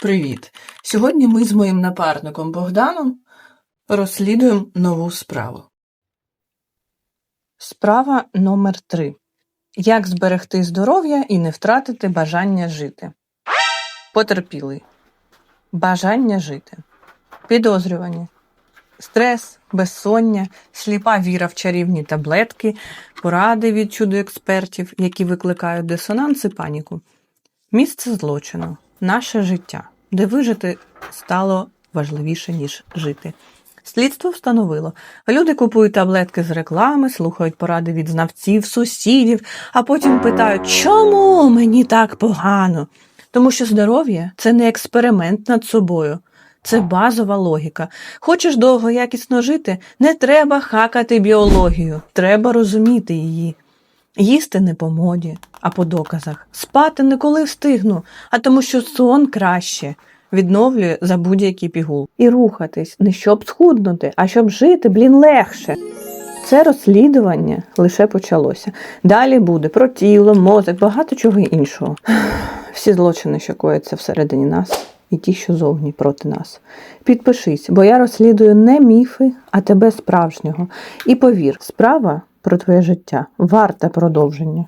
Привіт! Сьогодні ми з моїм напарником Богданом розслідуємо нову справу. Справа номер 3 Як зберегти здоров'я і не втратити бажання жити. Потерпілий. Бажання жити. Підозрювані. Стрес, безсоння, сліпа віра в чарівні таблетки, поради від чудо-експертів, які викликають дисонанс і паніку. Місце злочину наше життя, де вижити стало важливіше, ніж жити. Слідство встановило, люди купують таблетки з реклами, слухають поради від знавців, сусідів, а потім питають, чому мені так погано? Тому що здоров'я це не експеримент над собою, це базова логіка. Хочеш довго якісно жити, не треба хакати біологію, треба розуміти її. Їсти не по моді, а по доказах. Спати не коли встигну, а тому що сон краще відновлює за будь-який пігул. І рухатись не щоб схуднути, а щоб жити, блін, легше. Це розслідування лише почалося. Далі буде про тіло, мозок, багато чого іншого. Всі злочини, що кояться всередині нас, і ті, що зовні проти нас. Підпишись, бо я розслідую не міфи, а тебе справжнього. І повір, справа про твоє життя варта продовження.